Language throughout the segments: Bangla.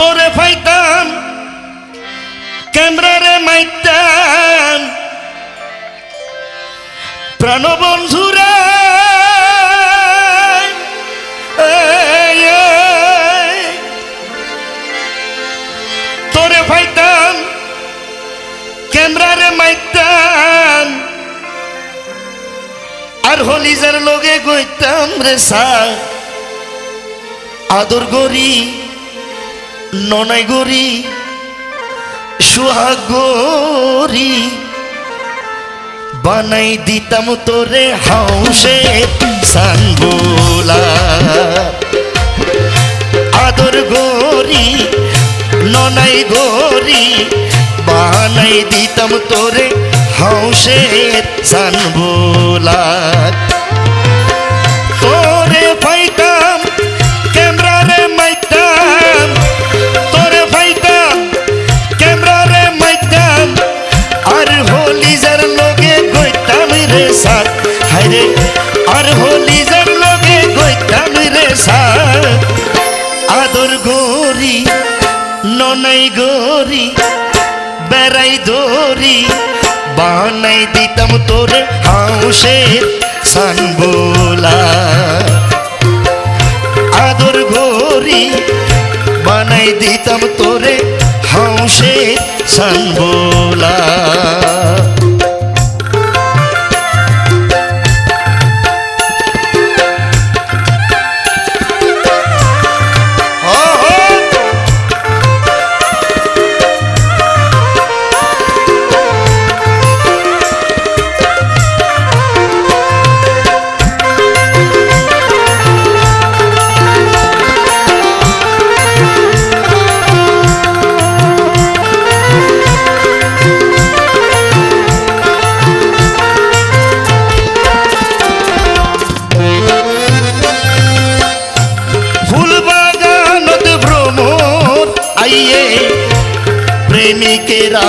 তোরে ফাইতাম ক্যামেরারে মাইতাম। প্রাণবন্ধুরা এই, এই, তোরে ফাইতাম ক্যামেরারে মাইতাম। আর হলিজার লগে গইতাম রে সার আদর গরি ননাই গরি, সুহাগ গরি, বানাই দিতাম তোরে হাউসে সানবোলা আদর গরি, ননাই গরি, বানাই দিতাম তোরে হাউসে সানবোলা হায়রে আর হোলিজার লগে গইতাম রে সার আদর গরি ননাই গরি বেড়াই দরি বানাই দিতাম তোরে হাউসের সানবোলা। আদর গরি বানাই দিতাম তোরে হাউসের সানবোলা। প্রেমিকেরা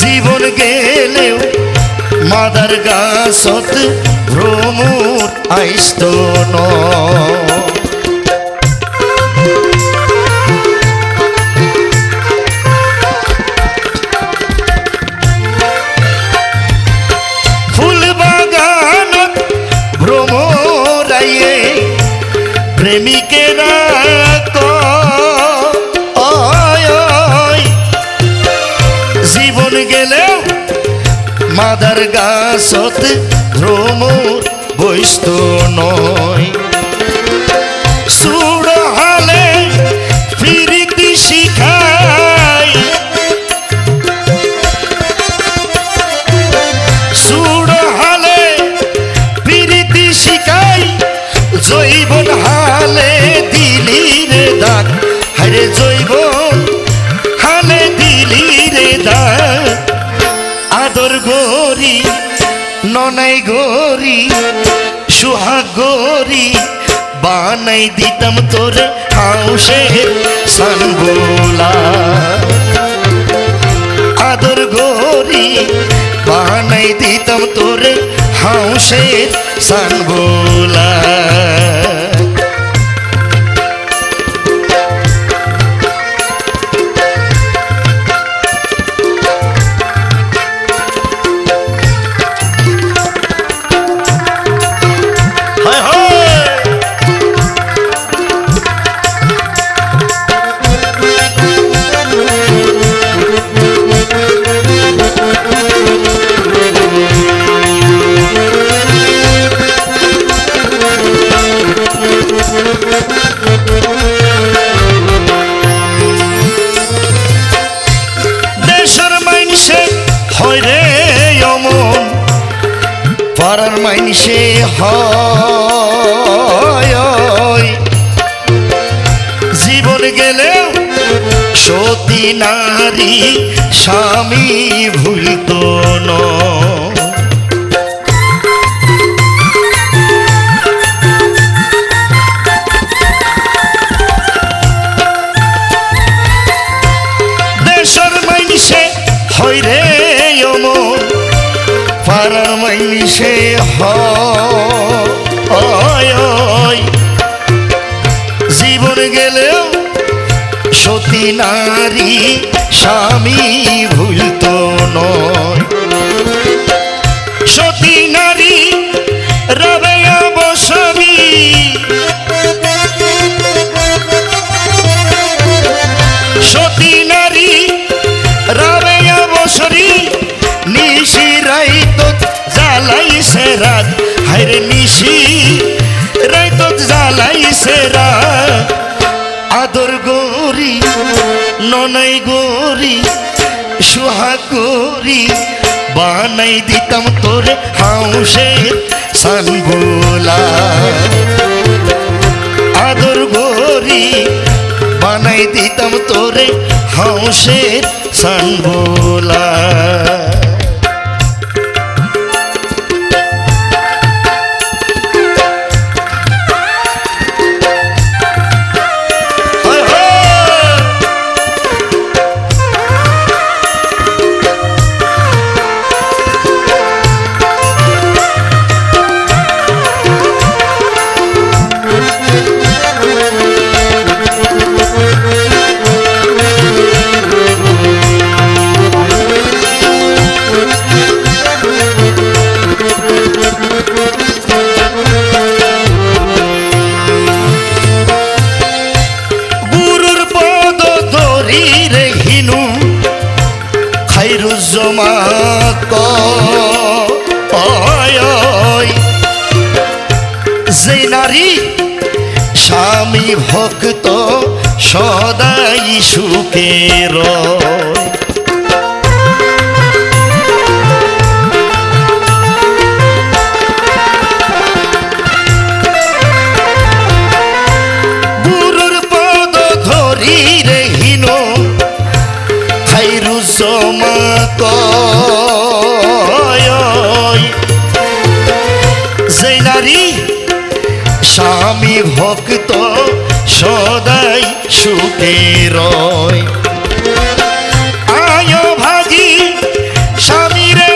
জীবন গেলেও মাদার গাছত ভ্রমণ আইস্ত নয়। জীবন গেলেও মাদার গাছত ভ্রমর বৈস্ত নয়। দাগ আদর গরি ননাই গরি, সুহাগ গরি, বানাই দিতাম তোরে হাউসে সানবোলা। আদর গরি বানাই দিতাম তোরে হাউসের সানবোলা। হয়। জীবন গেলে সতী নারী স্বামী ভুলত নয়। গেলেও সতী নারী, স্বামী ভুলত নয়। সতী নারী, রবে অবসরী। সতী নারী, রবে অবসরী। নিশি রাইত জ্বালাইছে রাত। হায়রে নিশি রাইত জ্বালাইছে রাত আদর গৌরী ননাই গৌরী সুহাগ গৌরী বানাই দিতাম তোরে হাউসের সানবোলা আদর গৌরী বানাই দিতাম তোরে হাউসের সানবোলা স্বামী ভক্ত সদাই সুখের। গুরুর স্বামী ভক্ত সদাই সুখে রয় স্বামীরে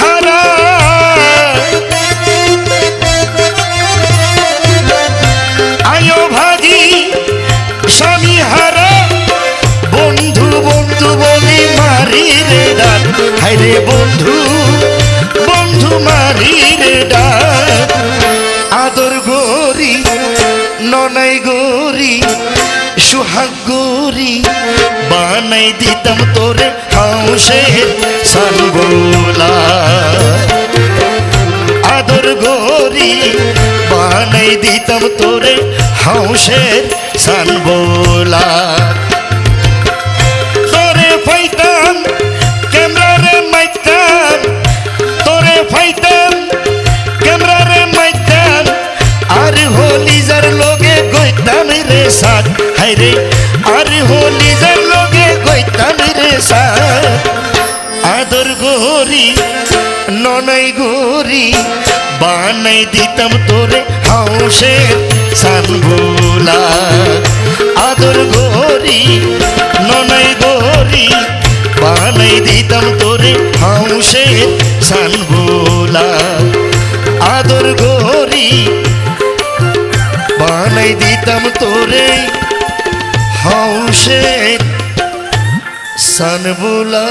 হারা ভাগি স্বামী হারা। বন্ধু বন্ধু রে বন্ধু ননাই গরি, সুহাগ গরি, বানাই দিতাম তোরে হাউসের সানবোলা। আদর গরি, বানাই দিতাম তোরে হাউসের সানবোলা। হাই রে। আর হোলি লগে গইতাম রে আদর গরি ননাই গরি বানাই দিতাম তোরে হাউসের সানবোলা। আদর গরি ননাই গরি বানাই দিতাম তোরে হাউসের সানবোলা। আদর গরি বানাই দিতাম তোরে হাউসের সানবোলা।